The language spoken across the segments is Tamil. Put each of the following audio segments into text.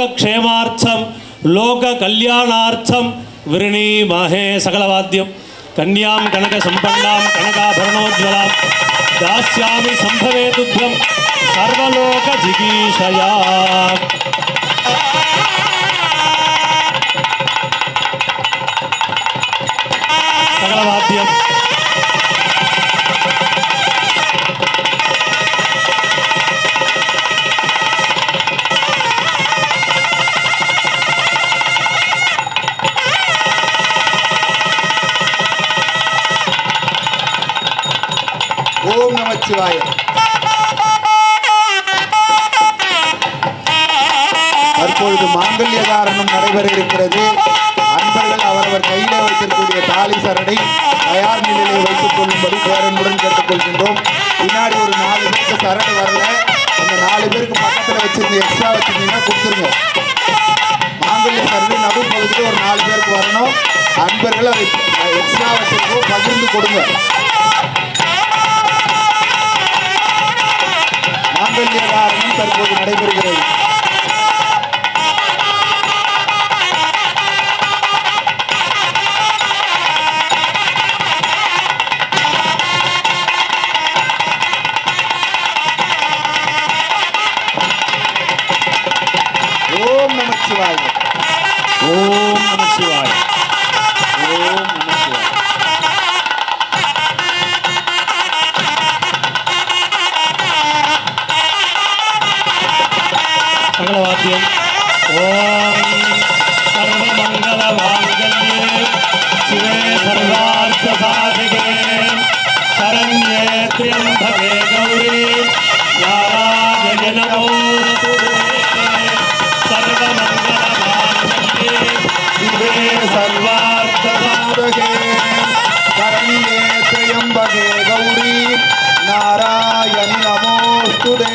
క్షేమార్థం లోక కళ్యాణార్థం విరణీమహే సకలవాద్యం. కన్యాం కనక సంపన్నాం కనకాభరణోజ్వలాం దాస్యామి సంభవే తుభ్యం సర్వలోక జిగీషయా. நமச்சிவாய தற்பொழுது மாங்கல்ய தாரணம் நடைபெற இருக்கிறது அன்பர்கள் அவரவர் கையில வைத்திருக்கக்கூடிய தாலி சரடை தயார் நிலையிலே வைத்துக் கொள்ளும்படி பேரன்புடன் கேட்டுக்கொள்கின்றோம். பின்னாடி ஒரு நாலு பேருக்கு சரடு வரல. அந்த நாலு பேருக்கு பக்கத்தில் வச்சிருந்த எக்ஸ்ட்ரா வச்சிருந்தீங்கன்னா கொடுத்துருங்க. மாங்கல்ய சரடு நடு பகுதியில் ஒரு நாலு பேருக்கு வரணும். அன்பர்கள் அதை எக்ஸ்ட்ரா வச்சிருக்கோம். பகிர்ந்து கொடுங்க. தற்போது நடைபெறுகிறது. ஓம் நமச்சிவாய் ஓம் நமச்சிவாய் சாத்தியம் ஓம் சர்வமங்கல வாங்கல்யே சிவே சர்வார்த்த சாதிகே சரண்யே திரியம்பகே கௌரி யாராஜ நமோ சர்வமங்கல கௌரி நாராயண நமோஸ்துதே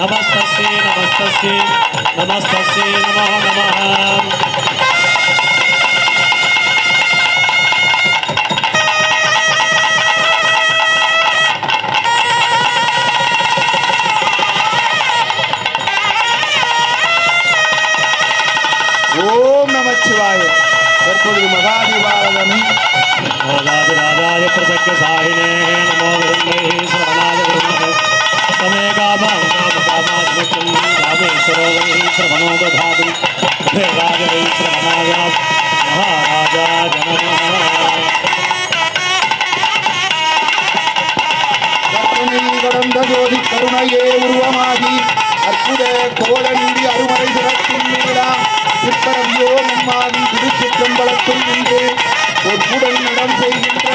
नमस्तस्ये नमस्तस्ये नमस्तस्ये नमः नमः। प्रसज्ञ साहिने नमो ब्रह्मे शरणाय வை சிரவணோ ததாது ஹே கடந்த ஜோதி கருணையே உருவமாகி அற்புத கோலநீதி அருமறை சிறப்பின் நீடா சிற்பரவியோ நம்மாதி திருச்சிற்றம்பலத்தும் நின்று பொற்புடன் இடம் செய்கின்ற